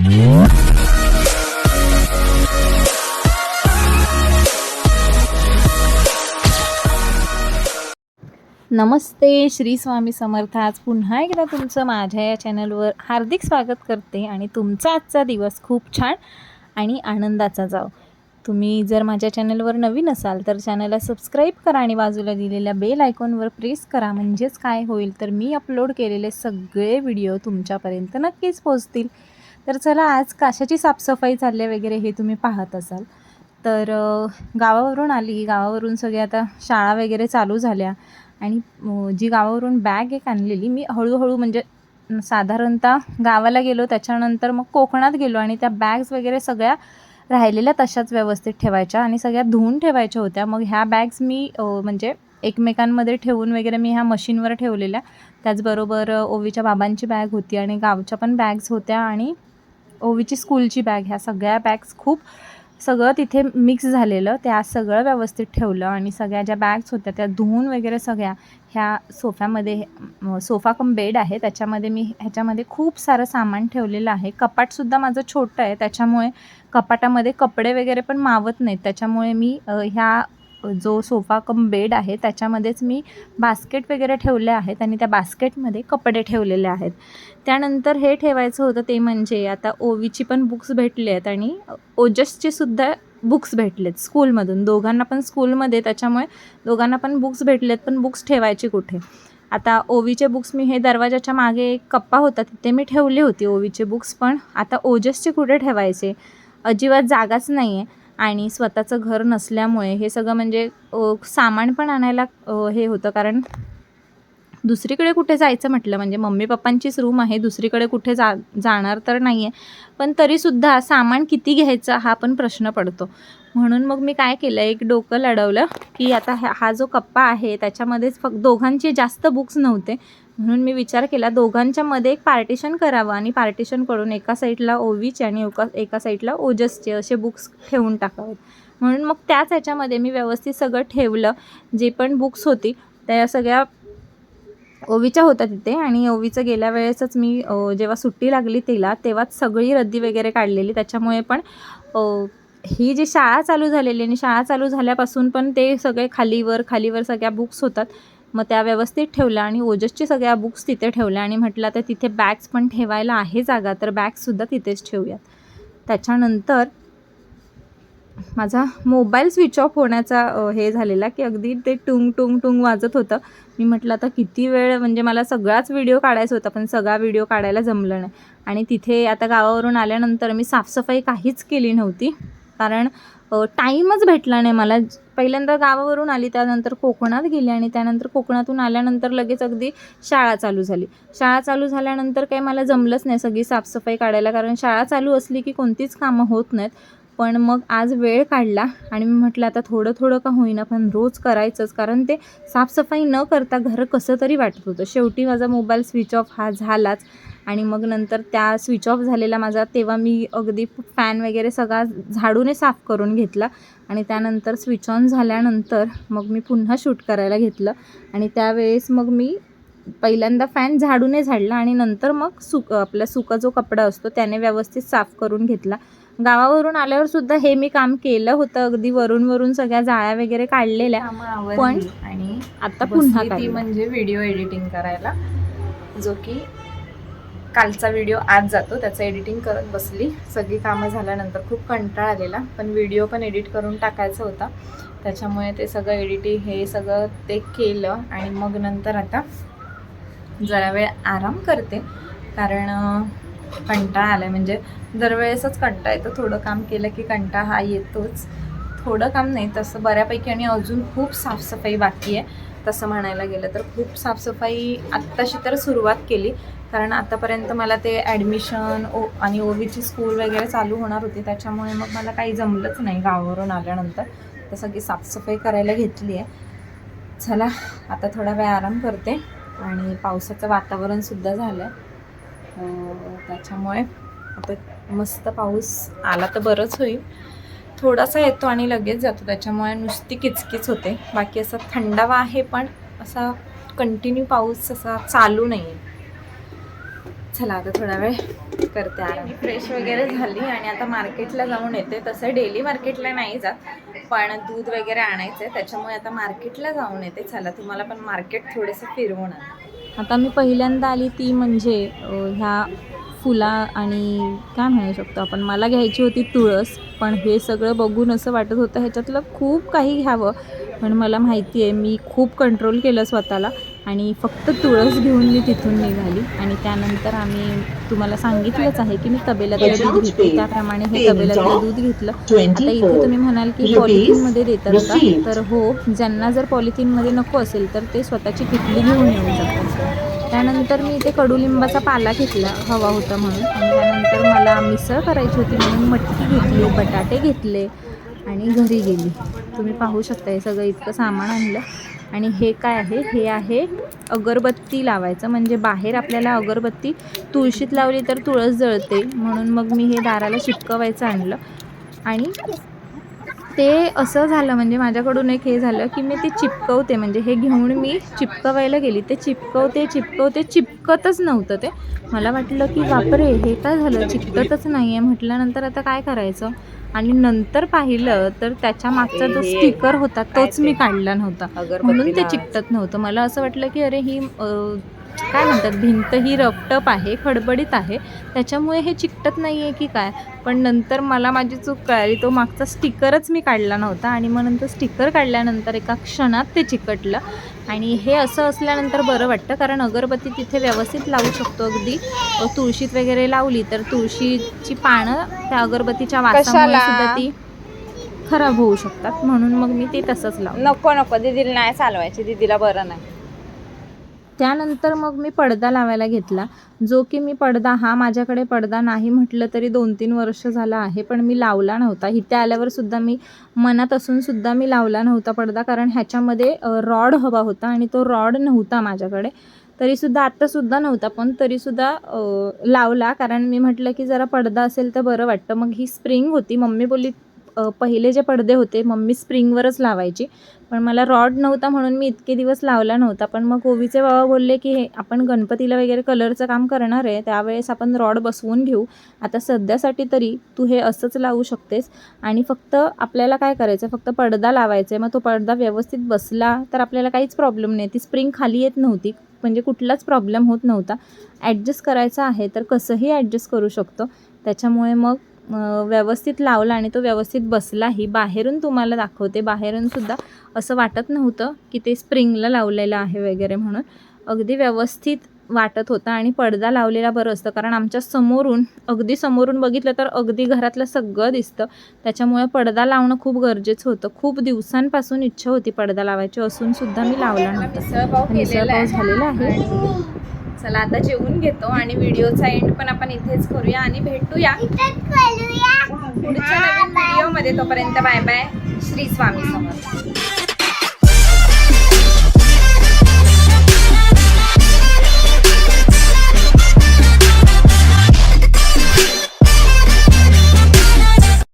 नमस्ते श्री स्वामी समर्थ. आज पुन्हा एकदा तुमचं माझ्या या चॅनलवर हार्दिक स्वागत करते आणि तुमचा आजचा दिवस खूप छान आणि आनंदाचा जाओ तुम्ही जर माझ्या चॅनलवर नवीन असाल तर चॅनलला सबस्क्राईब करा आणि बाजूला दिलेल्या बेल आयकॉनवर प्रेस करा. म्हणजेच काय होईल तर मी अपलोड केलेले सगळे व्हिडिओ तुमच्यापर्यंत नक्कीच पोहोचतील. तर चला आज काशाची साफसफाई चालली आहे वगैरे हे तुम्ही पाहत असाल. तर गावावरून आली. गावावरून सगळे आता शाळा वगैरे चालू झाल्या. आणि जी गावावरून बॅग एक आणलेली मी हळूहळू म्हणजे साधारणतः गावाला गेलो त्याच्यानंतर मग कोकणात गेलो आणि त्या बॅग्स वगैरे सगळ्या राहिलेल्या तशाच व्यवस्थित ठेवायच्या आणि सगळ्या धुवून ठेवायच्या होत्या. मग ह्या बॅग्स मी म्हणजे एकमेकांमध्ये ठेवून वगैरे मी ह्या मशीनवर ठेवलेल्या. त्याचबरोबर ओवीच्या बाबांची बॅग होती आणि गावच्या पण बॅग्स होत्या आणि ओवीची स्कूलची बॅग ह्या सगळ्या बॅग्स खूप सगळं तिथे मिक्स झालेलं त्या सगळं व्यवस्थित ठेवलं आणि सगळ्या ज्या बॅग्स होत्या त्या धुवून वगैरे सगळ्या ह्या सोफ्यामध्ये सोफा कम बेड आहे त्याच्यामध्ये मी ह्याच्यामध्ये खूप सारं सामान ठेवलेलं आहे. कपाटसुद्धा माझं छोटं आहे त्याच्यामुळे कपाटामध्ये कपडे वगैरे पण मावत नाहीत त्याच्यामुळे मी ह्या जो सोफा कम बेड आहे त्याच्यामध्येच मी बास्केट वगैरे ठेवले आहेत आणि त्या बास्केटमध्ये कपडे ठेवलेले आहेत. त्यानंतर हे ठेवायचं होतं ते म्हणजे आता ओवीची पण बुक्स भेटले आहेत आणि ओजसचेसुद्धा सुद्धा बुक्स भेटलेत स्कूलमधून. दोघांना पण स्कूलमध्ये त्याच्यामुळे दोघांना पण बुक्स भेटलेत पण बुक्स ठेवायचे कुठे? आता ओवीचे बुक्स मी हे दरवाजाच्या मागे एक कप्पा होता तिथे मी ठेवली होती ओवीचे बुक्स पण आता ओजसचे कुठे ठेवायचे? अजिबात जागाच नाही आहे आणि स्वतःचं घर नसल्यामुळे हे सगळं म्हणजे सामान पण आणायला हे होतं. कारण दुसरीकडे कुठे जायचं म्हटलं म्हणजे मम्मी पप्पांचीच रूम आहे. दुसरीकडे कुठे जा जाणार तर नाही आहे पण तरीसुद्धा सामान किती घ्यायचं हा पण प्रश्न पडतो. म्हणून मग मी काय केलं एक डोकं लढवलं की आता हा हा जो कप्पा आहे त्याच्यामध्येच फक्त दोघांचे जास्त बुक्स नव्हते. म्हणून मी विचार केला दोघांच्या मध्ये एक पार्टिशन करावं आणि पार्टिशन करून एका साईडला ओवीचे आणि एका एका साईडला ओजसचे असे बुक्स ठेवून टाकावेत. म्हणून मग त्याच ह्याच्यामध्ये मी व्यवस्थित सगळं ठेवलं जे पण बुक्स होती त्या सगळ्या ओवीच्या होत्या तिथे आणि ओवीचं गेल्या वेळेसच मी जेव्हा सुट्टी लागली तिला तेव्हाच सगळी रद्दी वगैरे काढलेली. त्याच्यामुळे पण ही जी शाळा चालू झालेली आणि शाळा चालू झाल्यापासून पण ते सगळे खालीवर खालीवर सगळ्या बुक्स होतात मग त्या व्यवस्थित ठेवल्या आणि ओजसची सगळ्या बुक्स तिथे ठेवल्या आणि म्हटलं तर तिथे बॅग्स पण ठेवायला आहे जागा तर बॅग्ससुद्धा तिथेच ठेवूयात. त्याच्यानंतर माझा मोबाईल स्विच ऑफ होण्याचा हे झालेला की अगदी ते टुंग टुंग टुंग वाजत होतं. मी म्हटलं आता किती वेळ म्हणजे मला सगळाच व्हिडिओ काढायचा होता पण सगळा व्हिडिओ काढायला जमलं नाही. आणि तिथे आता गावावरून आल्यानंतर मी साफसफाई काहीच केली नव्हती कारण टाईमच भेटला नाही मला. पहिल्यांदा गावावरून आली त्यानंतर कोकणात गेली आणि त्यानंतर कोकणातून आल्यानंतर लगेच अगदी शाळा चालू झाली. शाळा चालू झाल्यानंतर काही मला जमलंच नाही सगळी साफसफाई काढायला कारण शाळा चालू असली की कोणतीच कामं होत नाहीत. पण मग आज वेळ काढला आणि मी म्हटलं आता थोडं थोडं का होईना पण रोज करायचंच कारण ते साफसफाई न करता घर कसं तरी वाटत होतं. शेवटी माझा मोबाईल स्विच ऑफ हा झालाच. आणि मग नंतर त्या स्विच ऑफ झालेला माझा तेव्हा मी अगदी फॅन वगैरे सगळा झाडूने साफ करून घेतला. आणि त्यानंतर स्विच ऑन झाल्यानंतर मग मी पुन्हा शूट करायला घेतलं. आणि त्यावेळेस मग मी पहिल्यांदा फॅन झाडूने झाडला आणि नंतर मग सुक आपला सुका जो कपडा असतो त्याने व्यवस्थित साफ करून घेतला. गावावरून आल्यावर सुद्धा हे मी काम केलं होतं. अगदी वरून वरून सगळ्या जाळ्या वगैरे काढलेल्या. पण आणि आता पुन्हा ती. म्हणजे व्हिडिओ एडिटिंग करायला जो की कालचा व्हिडिओ आज जातो त्याचं एडिटिंग करत बसली. सगळी कामं झाल्यानंतर खूप कंटाळा आलेला पण व्हिडिओ पण एडिट करून टाकायचा होता. त्याच्यामुळे ते सगळं एडिटिंग हे सगळं ते केलं आणि मग नंतर आता जरा वेळ आराम करते. कारण कंटाळा आला आहे म्हणजे दरवेळेसच कंटाळा येतो. थोडं काम केलं की कंटाळा हा येतोच. थोडं काम नाही तसं बऱ्यापैकी आणि अजून खूप साफसफाई बाकी आहे. तसं म्हणायला गेलं तर खूप साफसफाई आत्ताशी तर सुरुवात केली. कारण आतापर्यंत मला ते ॲडमिशन ओ आणि ओवीची स्कूल वगैरे चालू होणार होती त्याच्यामुळे मग मला काही जमलंच नाही गावावरून आल्यानंतर. तर सगळी साफसफाई करायला घेतली आहे. चला आता थोडा वेळ आराम करते आणि पावसाचं वातावरणसुद्धा झालं आहे त्याच्यामुळे आता मस्त पाऊस आला तर बरंच होईल. थोडासा येतो आणि लगेच जातो त्याच्यामुळे नुसती किचकीच होते. बाकी असा थंडावा आहे पण असा कंटिन्यू पाऊस असा चालू नाही आहे चला आता थोडा वेळ करते आराम. फ्रेश वगैरे झाली आणि आता मार्केटला जाऊन येते. तसं डेली मार्केटला नाही जात पण दूध वगैरे आणायचं आहे त्याच्यामुळे आता मार्केटला जाऊन येते. चला तुम्हाला पण मार्केट थोडंसं फिरवून आता मी पहिल्यांदा आली ती म्हणजे ह्या फुला आणि काय म्हणू शकतो आपण मला घ्यायची होती तुळस पण हे सगळं बघून असं वाटत होतं ह्याच्यातलं खूप काही घ्यावं. पण मला माहिती आहे मी खूप कंट्रोल केलं स्वतःला. आणि फक्त तुळस घेऊन मी तिथून निघाली. आणि त्यानंतर आम्ही तुम्हाला सांगितलंच आहे की मी तबेल्यातलं दूध घेते. त्याप्रमाणे हे तबेल्यातलं दूध घेतलं. आता इथे तुम्ही म्हणाल की पॉलिथिनमध्ये देतात का? तर हो ज्यांना जर पॉलिथिनमध्ये नको असेल तर ते स्वतःची किटली घेऊन येऊ शकतात त्यानंतर मी इथे कडुलिंबाचा पाला घेतला हवा होता म्हणून. आणि त्यानंतर मला मिसळ करायची होती म्हणून मटकी घेतली बटाटे घेतले आणि घरी गेली. तुम्ही पाहू शकता हे सगळं इतकं सामान आणलं. आणि हे काय आहे? हे आहे अगरबत्ती लावायचं. म्हणजे बाहेर आपल्याला अगरबत्ती तुळशीत लावली तर तुळस जळते. म्हणून मग मी हे दाराला चिपकवायचं आणलं. आणि ते असं झालं म्हणजे माझ्याकडून एक हे झालं की मी ते चिपकवते. म्हणजे हे घेऊन मी चिपकवायला गेली. ते चिपकवते चिपकवते चिपकतच नव्हतं ते. मला वाटलं की बापरे हे काय झालं? चिपकतच नाही आहे म्हटल्यानंतर आता काय करायचं? आणि नंतर पाहिलं तर त्याच्या मागचा जो. स्टिकर होता तोच मी काढला नव्हता म्हणून ते. चिकटत नव्हतं मला असं वाटलं की अरे ही काय म्हणतात भिंत ही रपटप आहे खडबडीत आहे. त्याच्यामुळे हे चिकटत नाही आहे की काय? पण नंतर मला माझी चूक कळाली. तो मागचा स्टिकरच मी काढला नव्हता आणि मग नंतर स्टिकर काढल्यानंतर एका क्षणात ते चिकटलं. आणि हे असं असल्यानंतर बरं वाटतं कारण अगरबत्ती तिथे व्यवस्थित लावू शकतो अगदी. तुळशीत वगैरे लावली तर तुळशीची पानं त्या अगरबत्तीच्या वासामुळे? सुद्धा ती खराब होऊ शकतात. म्हणून मग मी ते तसंच लावलं. नको नको दीदीला नाही चालवायची. दीदीला बरं नाही. त्यानंतर मग मी पडदा लावायला घेतला. जो की मी पडदा हा माझ्याकडे पडदा नाही म्हटलं तरी दोन तीन वर्ष झालं आहे पण मी लावला नव्हता. इथे आल्यावर सुद्धा मी मनात असूनसुद्धा मी लावला नव्हता पडदा कारण ह्याच्यामध्ये रॉड हवा होता आणि तो रॉड नव्हता माझ्याकडे. तरीसुद्धा आत्तासुद्धा नव्हता पण तरीसुद्धा लावला. कारण मी म्हटलं की जरा पडदा असेल तर बरं वाटतं. मग ही स्प्रिंग होती. मम्मी बोलली पहिले जे पडदे होते मम्मी स्प्रिंगवरच लावायची. पण मला रॉड नव्हता म्हणून मी इतके दिवस लावला नव्हता. पण मग गोवीचे बाबा बोलले की हे आपण गणपतीला वगैरे कलरचं काम करणार आहे त्यावेळेस आपण रॉड बसवून घेऊ. आता सध्यासाठी तरी तू हे असंच लावू शकतेस. आणि फक्त आपल्याला काय करायचं फक्त पडदा लावायचा आहे मग तो पडदा व्यवस्थित बसला तर आपल्याला काहीच प्रॉब्लेम नाही. ती स्प्रिंग खाली येत नव्हती म्हणजे कुठलाच प्रॉब्लेम होत नव्हता. ॲडजस्ट करायचा आहे तर कसंही ॲडजस्ट करू शकतो. त्याच्यामुळे मग व्यवस्थित लावला आणि तो व्यवस्थित बसलाही. बाहेरून तुम्हाला दाखवते. बाहेरून सुद्धा असं वाटत नव्हतं की ते स्प्रिंगला लावलेलं आहे वगैरे म्हणून. अगदी व्यवस्थित वाटत होता आणि पडदा लावलेला बरं असतं. कारण आमच्या समोरून अगदी समोरून बघितलं तर अगदी घरातलं सगळं दिसतं. त्याच्यामुळे पडदा लावणं खूप गरजेचं होतं. खूप दिवसांपासून इच्छा होती पडदा लावायची. असून सुद्धा मी लावला नव्हता. मिसळपाव झालेला आहे. चला आता जेवून घेतो आणि व्हिडिओचा एंड पण आपण इथेच करूया आणि भेटूया. पुढच्या नवीन व्हिडिओमध्ये तोपर्यंत बाय बाय. श्री स्वामी समर्थ.